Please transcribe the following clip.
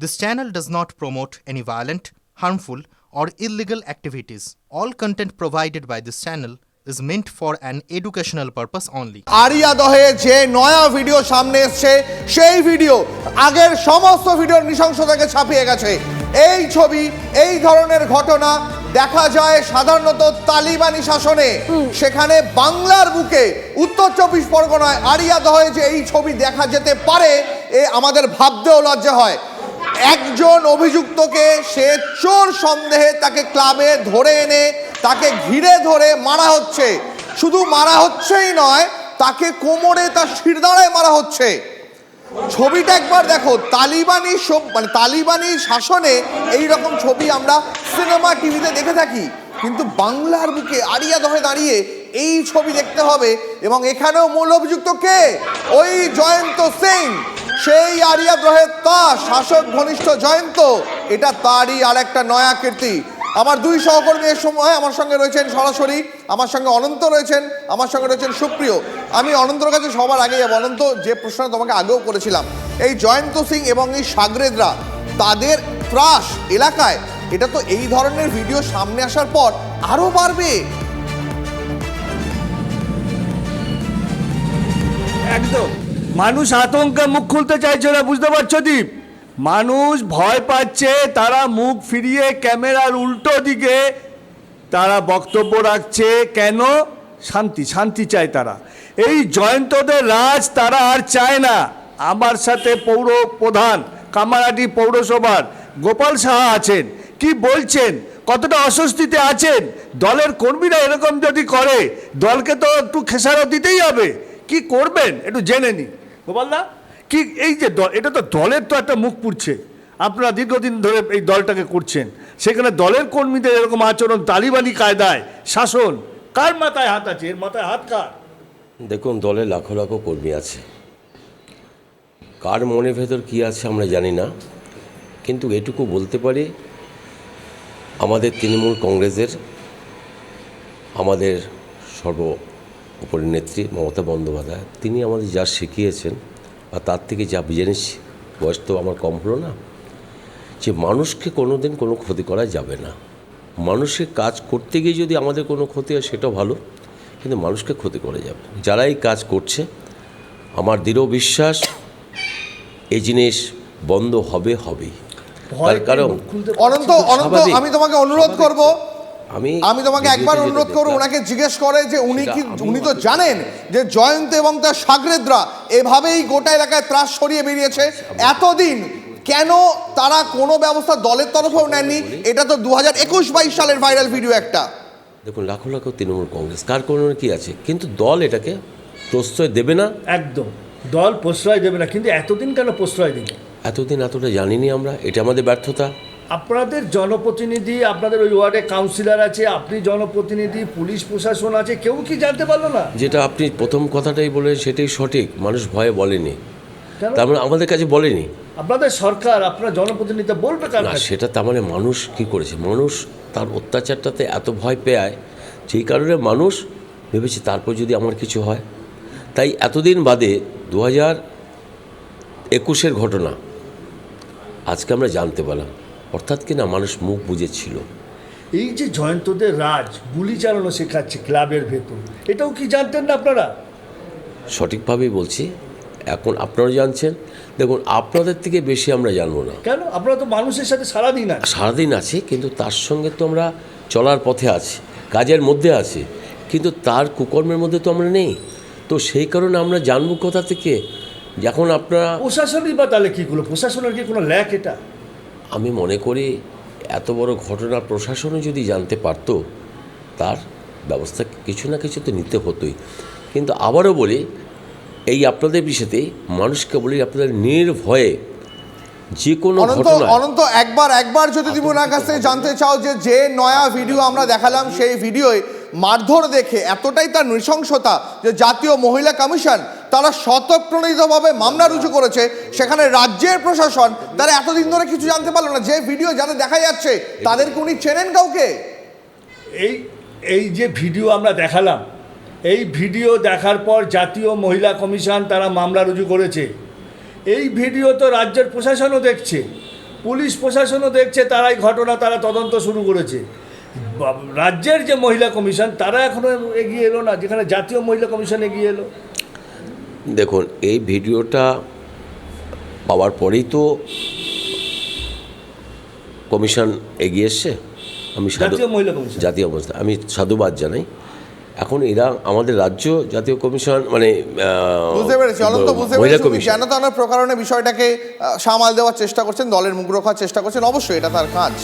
This channel does not promote any violent, harmful, or illegal activities. All content provided by this channel is meant for an educational purpose only. আরিয়া দহে যে নয়া video সামনে এসছে সেই video আগের সমস্ত ভিডিওর নৃশংসতাকে ছাপিয়ে গেছে এই ছবি এই ধরনের ঘটনা দেখা যায় সাধারণত তালিবানি শাসনে সেখানে বাংলার বুকে উত্তর চব্বিশ পরগনায় আরিয়া দহে যে এই ছবি দেখা যেতে পারে এ আমাদের ভাবতেও লজ্জা হয় একজন অভিযুক্তকে সে চোর সন্দেহে তাকে ক্লাবে ধরে এনে তাকে ঘিরে ধরে মারা হচ্ছে। শুধু মারা হচ্ছেই নয়, তাকে কোমরে তার শিরদাঁড়ায় মারা হচ্ছে। ছবিটা একবার দেখো, তালিবানি মানে তালিবানি শাসনে এই রকম ছবি আমরা সিনেমা টিভিতে দেখে থাকি। কিন্তু বাংলার বুকে আড়িয়া দহে দাঁড়িয়ে এই ছবি দেখতে হবে এবং এখানেও মূল অভিযুক্ত কে? ওই জয়ন্ত সিং সেই আরিয়া গ্রহের তা শাসক ঘনিষ্ঠ জয়ন্ত, এটা তারই আর একটা নয়া কীর্তি। আমার দুই সহকর্মী এর সময় আমার সঙ্গে রয়েছেন সরাসরি, আমার সঙ্গে অনন্ত রয়েছেন, আমার সঙ্গে রয়েছেন সুপ্রিয়। আমি অনন্তর কাছে সবার আগে যাব অনন্ত যে প্রশ্ন তোমাকে আগেও করেছিলাম, এই জয়ন্ত সিং এবং এই সাগরেদরা, তাদের ত্রাস এলাকায়, এটা তো এই ধরনের ভিডিও সামনে আসার পর আরও বাড়বে। একদম। মানুষ আতঙ্কে মুখ খুলতে চাইছে না, বুঝতে পারছ, দীপ? মানুষ ভয় পাচ্ছে, তারা মুখ ফিরিয়ে ক্যামেরার উল্টো দিকে তারা বক্তব্য রাখছে। কেন? শান্তি শান্তি চায় তারা। এই জয়ন্তদের রাজ তারা আর চায় না। আমার সাথে পৌর প্রধান কামারাটি পৌরসভার গোপাল সাহা আছেন। কি বলছেন? কতটা অস্বস্তিতে আছেন? দলের কর্মীরা এরকম যদি করে, দলকে তো একটু খেসারত দিতেই হবে। কি করবেন? একটু জেনে নি। গোপালদা কি এই যে দল এটা তো দলের তো একটা মুখ পুড়ছে। আপনারা দীর্ঘদিন ধরে এই দলটাকে করছেন। সেখানে দলের কর্মীদের এরকম আচরণ তালিবানি কায়দায় শাসন কার মাথায় হাত আছে? এর মাথায় হাত কার? দেখুন দলে লাখো লাখো কর্মী আছে। কার মনের ভেতর কী আছে আমরা জানি না। কিন্তু এটুকু বলতে পারি আমাদের তৃণমূল কংগ্রেসের আমাদের সর্ব উপরের নেত্রী মমতা বন্দ্যোপাধ্যায় তিনি আমাদের যা শিখিয়েছেন বা তার থেকে যা জেনেছি বয়স তো আমার কম হলো না যে মানুষকে কোনো দিন কোনো ক্ষতি করা যাবে না। মানুষের কাজ করতে গিয়ে যদি আমাদের কোনো ক্ষতি হয় সেটাও ভালো কিন্তু মানুষকে ক্ষতি করা যাবে না। যারা এই কাজ করছে আমার দৃঢ় বিশ্বাস এই জিনিস বন্ধ হবে হবেই। তার কারণ অনন্ত অনন্ত আমি তোমাকে অনুরোধ করব আমি আমি তোমাকে একবার অনুরোধ করব ওনাকে জিজ্ঞেস করে যে উনি কি উনি তো জানেন যে জয়ন্ত এবং তার সাগরেদরা এভাবেই গোটা এলাকায় ত্রাস সরিয়ে বেরিয়েছে। এতদিন কেন তারা কোনো ব্যবস্থা দলের তরফেও নেননি? এটা তো দু হাজার একুশ বাইশ সালের ভাইরাল ভিডিও একটা। দেখুন লাখো লাখো তৃণমূল কংগ্রেস কার কোনো কি আছে? কিন্তু দল এটাকে প্রশ্রয় দেবে না। একদম। দল প্রশ্রয় দেবে না। কিন্তু এতদিন কেন প্রশ্রয় দিবে? এতদিন এতটা জানিনি আমরা। এটা আমাদের ব্যর্থতা। আপনাদের জনপ্রতিনিধি আপনাদের ওই ওয়ার্ডে কাউন্সিলর আছে আপনি জনপ্রতিনিধি পুলিশ প্রশাসন আছে কেউ কি জানতে পারল না? যেটা আপনি প্রথম কথাটাই বলেন সেটাই সঠিক মানুষ ভয়ে বলেনি। তার মানে আমাদের কাছে বলেনি। আপনাদের সরকার আপনার জনপ্রতিনিধি বলবে না সেটা তার মানে মানুষ কি করেছে? মানুষ তার অত্যাচারটাতে এত ভয় পেয়ে যেই কারণে মানুষ ভেবেছে তারপর যদি আমার কিছু হয়। তাই এতদিন বাদে দু হাজার একুশের ঘটনা আজকে আমরা জানতে পারলাম। অর্থাৎ কি না মানুষ মুখ বুঝেছিল এই যে জয়ন্তদের রাজ গুলি চালানো শেখাচ্ছে ক্লাবের ভেতর এটাও কি জানতেন না আপনারা? সঠিকভাবেই বলছি এখন আপনারা জানছেন। দেখুন আপনাদের থেকে বেশি আমরা জানব না। কেন? আপনারা তো মানুষের সাথে সারাদিন আছে সারাদিন আছে কিন্তু তার সঙ্গে তো আমরা চলার পথে আছি কাজের মধ্যে আছি কিন্তু তার কুকর্মের মধ্যে তো আমরা নেই। তো সেই কারণে আমরা জানব কোথা থেকে যখন আপনারা প্রশাসনই বা তাহলে কি করল? প্রশাসনের কি কোনো ল্যাক এটা? আমি মনে করি এত বড় ঘটনা প্রশাসনও যদি জানতে পারতো তার ব্যবস্থা কিছু না কিছু তো নিতে হতোই। কিন্তু আবারও বলি এই আপনাদের বিষয়তে মানুষকে বলি আপনাদের নির্ভয়ে যে কোনো অনন্ত অনন্ত একবার একবার যদি তুমি ওনার কাছ থেকে জানতে চাও যে যে নয়া ভিডিও আমরা দেখালাম সেই ভিডিওয় মারধর দেখে এতটাই তার নৃশংসতা যে জাতীয় মহিলা কমিশন তারা স্বতঃপ্রণোদিতভাবে মামলা রুজু করেছে। সেখানে রাজ্যের প্রশাসন, তারা এতদিন ধরে কিছু জানতে পারল না, যে ভিডিও যাদের দেখা যাচ্ছে, তাদেরকে উনি চেনেন কাউকে? এই এই যে ভিডিও আমরা দেখালাম, এই ভিডিও দেখার পর জাতীয় মহিলা কমিশন তারা মামলা রুজু করেছে। এই ভিডিও তো রাজ্যের প্রশাসনও দেখছে, পুলিশ প্রশাসনও দেখছে, তারাই ঘটনা, তারা তদন্ত শুরু করেছে। রাজ্যের যে মহিলা কমিশন, তারা এখনও এগিয়ে এলো না, যেখানে জাতীয় মহিলা কমিশন এগিয়ে এলো। দেখুন এই ভিডিওটা পাওয়ার পরেই তো কমিশন এগিয়ে এসছে। আমি জাতীয় মহিলা কমিশন। জাতীয় অবস্থা আমি সাধুবাদ জানাই। এখন এরা আমাদের রাজ্য জাতীয় কমিশন মানে বুঝতে পেরেছি অনন্ত বুঝতে পেরেছি। যেন তেন প্রকারণে বিষয়টাকে সামাল দেওয়ার চেষ্টা করছেন দলের মুখ রক্ষার চেষ্টা করছেন? অবশ্যই এটা তার কাজ।